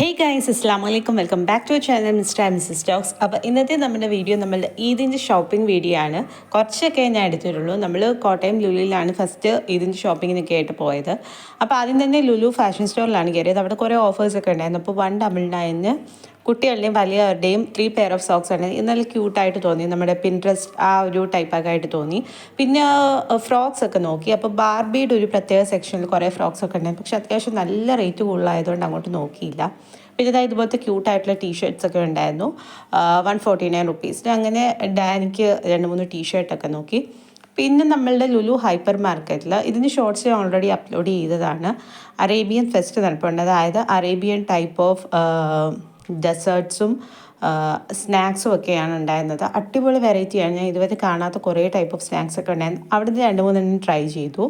ഹേ guys അസ്ലാം വലൈക്കും welcome back to channel mister and missus Stokes അപ്പോൾ ഇന്നത്തെ നമ്മുടെ വീഡിയോ നമ്മളുടെ ഈദിന്റെ ഷോപ്പിംഗ് വീഡിയോ ആണ്. കുറച്ചൊക്കെ ഞാൻ എടുത്തിട്ടുള്ളൂ. നമ്മൾ കോട്ടയം ലുലുവിലാണ് ഫസ്റ്റ് ഈദിന്റെ ഷോപ്പിങ്ങിനൊക്കെ ആയിട്ട് പോയത്. അപ്പോൾ ആദ്യം തന്നെ ലുലു ഫാഷൻ സ്റ്റോറിലാണ് കയറിയത് അവിടെ കുറേ ഓഫേഴ്സൊക്കെ ഉണ്ടായിരുന്നു. അപ്പോൾ വൺ ഡബിൾ നയന് കുട്ടികളുടെയും വലിയവരുടെയും ത്രീ പെയർ ഓഫ് സോക്സ് ആണ് ഇത് നല്ല ക്യൂട്ടായിട്ട് തോന്നി. നമ്മുടെ പിൻട്രസ്റ്റ് ആ ഒരു ടൈപ്പൊക്കെ ആയിട്ട് തോന്നി. പിന്നെ ഫ്രോക്സ് ഒക്കെ നോക്കി. അപ്പോൾ ബാർബിയുടെ ഒരു പ്രത്യേക സെക്ഷനിൽ കുറേ ഫ്രോക്സ് ഒക്കെ ഉണ്ടായിരുന്നു. പക്ഷെ അത്യാവശ്യം നല്ല റേറ്റ് കൂടുതലായതുകൊണ്ട് അങ്ങോട്ട് നോക്കിയില്ല. പിന്നെ ഇതാ ഇതുപോലത്തെ ക്യൂട്ടായിട്ടുള്ള ടീഷർട്ട്സ് ഒക്കെ ഉണ്ടായിരുന്നു. വൺ ഫോർട്ടി നയൻ റുപ്പീസിന് അങ്ങനെ ഡാനിക്ക് രണ്ട് മൂന്ന് ടീഷർട്ടൊക്കെ നോക്കി. പിന്നെ നമ്മളുടെ ലുലു ഹൈപ്പർ മാർക്കറ്റിൽ ഇതിന് ഷോർട്സ് ഓൾറെഡി അപ്ലോഡ് ചെയ്തതാണ്. അറേബ്യൻ ഫെസ്റ്റ് നടപ്പുണ്ട്. അതായത് അറേബ്യൻ ടൈപ്പ് ഓഫ് ഡെസേർട്ട്സും സ്നാക്സും ഒക്കെയാണ് ഉണ്ടായിരുന്നത്. അടിപൊളി വെറൈറ്റിയാണ് ഞാൻ ഇതുവരെ കാണാത്ത കുറേ ടൈപ്പ് ഓഫ് സ്നാക്സ് ഒക്കെ ഉണ്ടായിരുന്നു. അവിടുന്ന് രണ്ട് മൂന്നെണ്ണം ട്രൈ ചെയ്തു.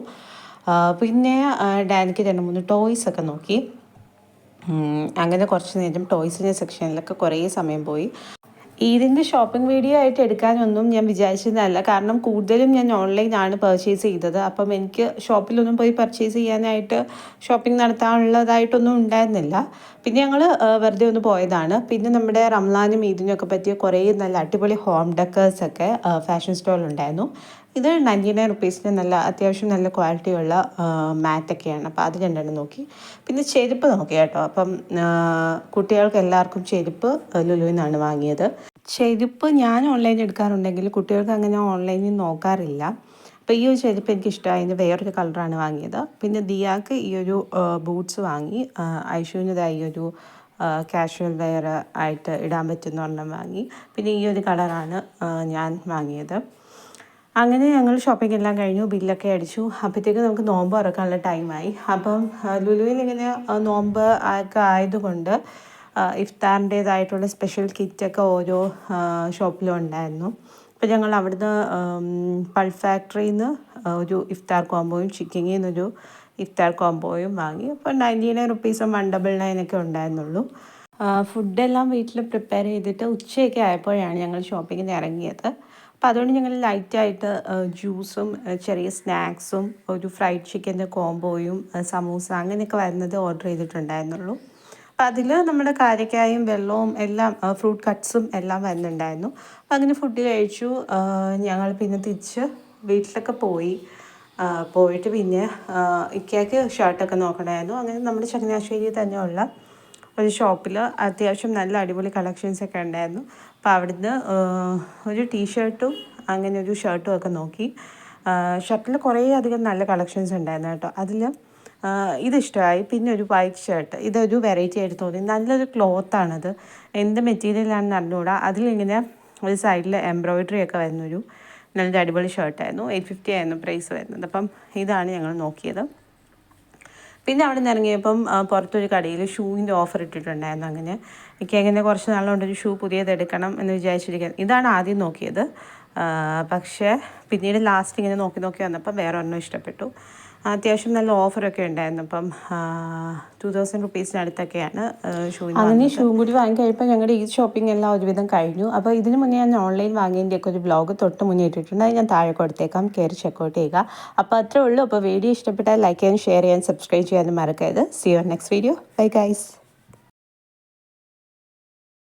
പിന്നെ ഡാനിക്ക് രണ്ട് മൂന്ന് ടോയ്സ് ഒക്കെ നോക്കി. അങ്ങനെ കുറച്ച് നേരം ടോയ്സിന്റെ സെക്ഷനിലൊക്കെ കുറേ സമയം പോയി. ഇതിന്റെ ഷോപ്പിംഗ് വീഡിയോ ആയിട്ട് എടുക്കാനൊന്നും ഞാൻ വിചാരിച്ചതല്ല. കാരണം കൂടുതലും ഞാൻ ഓൺലൈനാണ് പർച്ചേസ് ചെയ്തത്. അപ്പം എനിക്ക് ഷോപ്പിലൊന്നും പോയി പർച്ചേസ് ചെയ്യാനായിട്ട് ഷോപ്പിംഗ് നടത്താനുള്ളതായിട്ടൊന്നും ഉണ്ടായിരുന്നില്ല. പിന്നെ ഞങ്ങൾ വെറുതെ ഒന്ന് പോയതാണ്. പിന്നെ നമ്മുടെ റംലാനും ഈദിനൊക്കെ പറ്റിയ കുറേ നല്ല അടിപൊളി ഹോം ഡെക്കേഴ്സൊക്കെ ഫാഷൻ സ്റ്റോറിലുണ്ടായിരുന്നു ഇത് നയന്റി നയൻ റുപ്പീസിന് നല്ല അത്യാവശ്യം നല്ല ക്വാളിറ്റിയുള്ള മാറ്റൊക്കെയാണ് അപ്പോൾ അത് രണ്ടെണ്ണം നോക്കി. പിന്നെ ചെരുപ്പ് നോക്കി കേട്ടോ. അപ്പം കുട്ടികൾക്ക് എല്ലാവർക്കും ചെരുപ്പ് ലുലുവിൽ നിന്നാണ് വാങ്ങിയത്. ചെരുപ്പ് ഞാൻ ഓൺലൈൻ എടുക്കാറുണ്ടെങ്കിൽ കുട്ടികൾക്ക് അങ്ങനെ ഓൺലൈനിൽ നോക്കാറില്ല. അപ്പോൾ ഈ ഒരു ചെരുപ്പ് എനിക്ക് ഇഷ്ടമായി വേറൊരു കളറാണ് വാങ്ങിയത്. പിന്നെ ദിയാക്ക് ഈ ഒരു ബൂട്ട്സ് വാങ്ങി. ഐഷുവിന്റെതായി ഒരു കാഷ്വൽ വെയർ ആയിട്ട് ഇടാൻ പറ്റുന്ന ഒരെണ്ണം വാങ്ങി. പിന്നെ ഈ ഒരു കളറാണ് ഞാൻ വാങ്ങിയത്. അങ്ങനെ ഞങ്ങൾ ഷോപ്പിംഗ് എല്ലാം കഴിഞ്ഞു. ബില്ലൊക്കെ അടിച്ചു. അപ്പോഴത്തേക്ക് നമുക്ക് നോമ്പ് തുറക്കാനുള്ള ടൈമായി അപ്പം ലുലുവിൽ ഇങ്ങനെ നോമ്പ് ഒക്കെ ആയതുകൊണ്ട് ഇഫ്താറിന്റേതായിട്ടുള്ള സ്പെഷ്യൽ കിറ്റൊക്കെ ഓരോ ഷോപ്പിലും ഉണ്ടായിരുന്നു അപ്പോൾ ഞങ്ങൾ അവിടുന്ന് പൾ ഫാക്ടറിയിൽ നിന്ന് ഒരു ഇഫ്താർ കോംബോയും ചിക്കിങ്ങിൽ നിന്നൊരു ഇഫ്താർ കോംബോയും വാങ്ങി. അപ്പോൾ നയന്റി നയൻ റുപ്പീസും വൺ ഡബിൾ നയനൊക്കെ ഉണ്ടായിരുന്നുള്ളൂ. ഫുഡെല്ലാം വീട്ടിൽ പ്രിപ്പയർ ചെയ്തിട്ട് ഉച്ചയൊക്കെ ആയപ്പോഴാണ് ഞങ്ങൾ ഷോപ്പിങ്ങിന് ഇറങ്ങിയത്. അപ്പോൾ അതുകൊണ്ട് ഞങ്ങൾ ലൈറ്റായിട്ട് ജ്യൂസും ചെറിയ സ്നാക്സും ഒരു ഫ്രൈഡ് ചിക്കന്റെ കോംബോയും സമൂസ അങ്ങനെയൊക്കെ വരുന്നത് ഓർഡർ ചെയ്തിട്ടുണ്ടായിരുന്നുള്ളൂ. അപ്പം അതിൽ നമ്മുടെ കാരക്കായും വെള്ളവും എല്ലാം ഫ്രൂട്ട് കട്ട്സും എല്ലാം വരുന്നുണ്ടായിരുന്നു. അപ്പം അങ്ങനെ ഫുഡ് കഴിച്ചു. ഞങ്ങൾ പിന്നെ തിരിച്ച് വീട്ടിലൊക്കെ പോയി. പോയിട്ട് പിന്നെ ഇക്കയ്ക്ക് ഷർട്ടൊക്കെ നോക്കണമായിരുന്നു. അങ്ങനെ നമ്മുടെ ചങ്ങനാശ്ശേരി തന്നെയുള്ള ഒരു ഷോപ്പിൽ അത്യാവശ്യം നല്ല അടിപൊളി കളക്ഷൻസ് ഒക്കെ ഉണ്ടായിരുന്നു. അപ്പോൾ അവിടുന്ന് ഒരു ടീഷർട്ടും അങ്ങനെ ഒരു ഷർട്ടും ഒക്കെ നോക്കി. ഷർട്ടിൽ കുറേ അധികം നല്ല കളക്ഷൻസ് ഉണ്ടായിരുന്നു കേട്ടോ. അതിൽ ഇതിഷ്ടമായി പിന്നെ ഒരു വൈറ്റ് ഷർട്ട് ഇതൊരു വെറൈറ്റി ആയിട്ട് തോന്നി. നല്ലൊരു ക്ലോത്താണത് എന്ത് മെറ്റീരിയലാണെന്ന് അറിഞ്ഞുകൂടാ അതിലിങ്ങനെ ഒരു സൈഡിൽ എംബ്രോയിഡറി ഒക്കെ വരുന്നൊരു നല്ലൊരു അടിപൊളി ഷർട്ടായിരുന്നു എയ്റ്റ് ഫിഫ്റ്റി ആയിരുന്നു പ്രൈസ് വരുന്നത്. അപ്പം ഇതാണ് ഞങ്ങൾ നോക്കിയത്. പിന്നെ അവിടെ നിന്ന് ഇറങ്ങിയപ്പം പുറത്തൊരു കടയിൽ ഷൂവിന്റെ ഓഫർ ഇട്ടിട്ടുണ്ടായിരുന്നു അങ്ങനെ. എനിക്ക് അങ്ങനെ കുറച്ച് നാളുകൊണ്ട് ഒരു ഷൂ പുതിയത് എടുക്കണം എന്ന് വിചാരിച്ചിരിക്കുന്നത് ഇതാണ് ആദ്യം നോക്കിയത്. പക്ഷേ പിന്നീട് ലാസ്റ്റ് ഇങ്ങനെ നോക്കി നോക്കി വന്നപ്പോൾ വേറെ ഒരെണ്ണം ഇഷ്ടപ്പെട്ടു. അത്യാവശ്യം നല്ല ഓഫറൊക്കെ ഉണ്ടായിരുന്നു. അപ്പം ടു തൗസൻഡ് റുപ്പീസിനടുത്തൊക്കെയാണ് ഷൂ അങ്ങനെ ഷൂ കൂടി വാങ്ങിക്കഴിഞ്ഞപ്പോൾ ഞങ്ങളുടെ ഈ ഷോപ്പിംഗ് എല്ലാം ഒരുവിധം കഴിഞ്ഞു. അപ്പോൾ ഇതിന് മുന്നേ ഞാൻ ഓൺലൈൻ വാങ്ങിയതിന്റെയൊക്കെ ഒരു ബ്ലോഗ് തൊട്ട് മുന്നേ ഇട്ടിട്ടുണ്ട്. അത് ഞാൻ താഴെ കൊടുത്തേക്കാം. കയറി ചെക്കൗട്ട് ചെയ്യുക. അപ്പോൾ അത്രേ ഉള്ളൂ. അപ്പോൾ വീഡിയോ ഇഷ്ടപ്പെട്ടാൽ ലൈക്ക് ചെയ്യാൻ ഷെയർ ചെയ്യാൻ സബ്സ്ക്രൈബ് ചെയ്യാനും മറക്കരുത്. See your next video bye guys